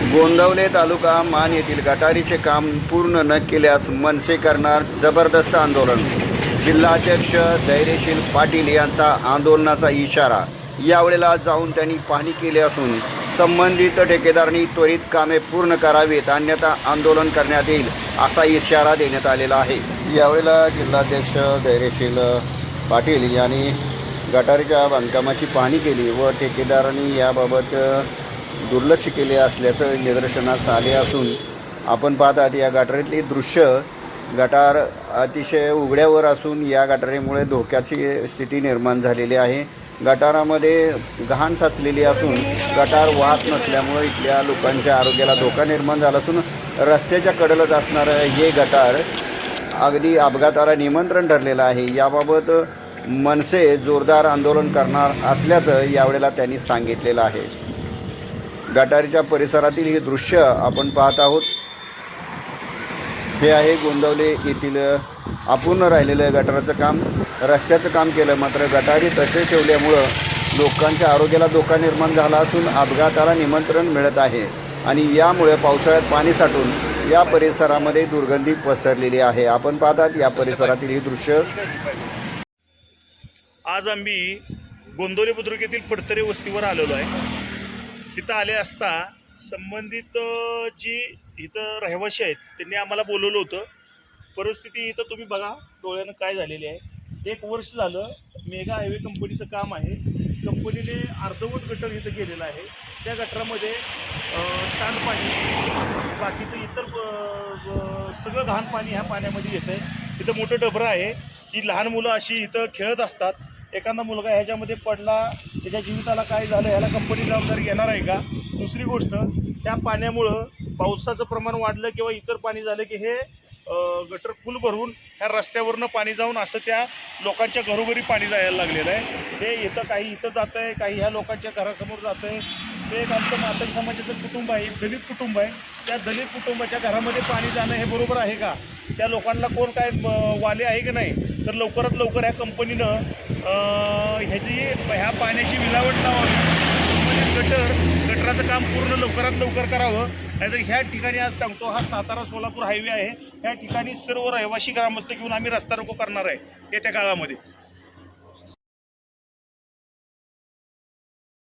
गोंदवले तालुका मान येथील गटारीचे काम पूर्ण न केल्यास मनसे करणार जबरदस्त आंदोलन. जिल्हाध्यक्ष धैर्यशील पाटील यांचा आंदोलनाचा इशारा. यावेळेला जाऊन त्यांनी पाहणी केली असून संबंधित ठेकेदारांनी त्वरित कामे पूर्ण करावीत अन्यथा आंदोलन करण्यात येईल असा इशारा देण्यात आलेला आहे. यावेळेला जिल्हाध्यक्ष धैर्यशील पाटील यांनी गटारीच्या बांधकामाची पाहणी केली व ठेकेदारांनी याबाबत दुर्लक्ष केले असल्याचं निदर्शनास आले असून आपण पाहतात या गटारीतली दृश्य. गटार अतिशय उघड्यावर असून या गटारीमुळे धोक्याची स्थिती निर्माण झालेली आहे. गटारामध्ये घाण साचलेली असून गटार वाहत नसल्यामुळे इथल्या लोकांच्या आरोग्याला धोका निर्माण झाला असून रस्त्याच्या कडेलाच असणारं हे गटार अगदी अपघाताला निमंत्रण ठरलेलं आहे. याबाबत मनसे जोरदार आंदोलन करणार असल्याचं यावेळेला त्यांनी सांगितलेलं आहे. गटारीच्या परिसरातील हे दृश्य आपण पाहत आहोत. हे आहे गोंदवले येथील अपूर्ण राहिलेलं गटाराचं काम. रस्त्याचं काम केलं मात्र गटारी तसे ठेवल्यामुळं लोकांच्या आरोग्याला धोका निर्माण झाला असून अपघाताला निमंत्रण मिळत आहे आणि यामुळे पावसाळ्यात पाणी साठून या परिसरामध्ये दुर्गंधी पसरलेली आहे. आपण पाहतात या परिसरातील हे दृश्य. आज आम्ही गोंदवली बुद्रुक येथील पडतरे वस्तीवर आलेलो आहे. तिथं आले असता संबंधित जी इथं रहिवाशी आहेत त्यांनी आम्हाला बोलवलं होतं. परिस्थिती इथं तुम्ही बघा डोळ्यानं काय झालेली आहे. एक वर्ष झालं मेगा हायवे कंपनीचं काम आहे. कंपनीने अर्धवट गटर इथं केलेलं आहे. त्या गटरामध्ये सांडपाणी बाकीचं इतर सगळं घाण पाणी ह्या पाण्यामध्ये येतं आहे इथं मोठं डबरं आहे. की लहान मुलं अशी इथं खेळत असतात. एखादा मुलगा ह्याच्यामध्ये पडला त्याच्या जीविताला काय झालं ह्याला कंपनी जबाबदारी घेणार आहे का? दुसरी गोष्ट त्या पाण्यामुळं पावसाचं प्रमाण वाढलं किंवा इतर पाणी झालं की हे गटर फुल भरून ह्या रस्त्यावरनं पाणी जाऊन असं त्या लोकांच्या घरोघरी पाणी जायला लागलेलं आहे. हे इथं काही इथं जातं आहे काही ह्या लोकांच्या घरासमोर जातं आहे ते एक आमचं मातक समाजाचं कुटुंब आहे दलित कुटुंब आहे. त्या दलित कुटुंबाच्या घरामध्ये पाणी जाणं हे बरोबर आहे का? त्या लोकांना कोण काय वाले आहे की नाही? तर लवकरात लवकर ह्या कंपनीनं ह्याची ह्या पाण्याची विलावट लावावी. गटर गटराचं काम पूर्ण लवकरात लवकर करावं. नाहीतर ह्या ठिकाणी आज सांगतो हा सातारा सोलापूर हायवे आहे. ह्या ठिकाणी सर्व रहिवासी ग्रामस्थ घेऊन आम्ही रस्ता रोको करणार आहे येत्या काळामध्ये.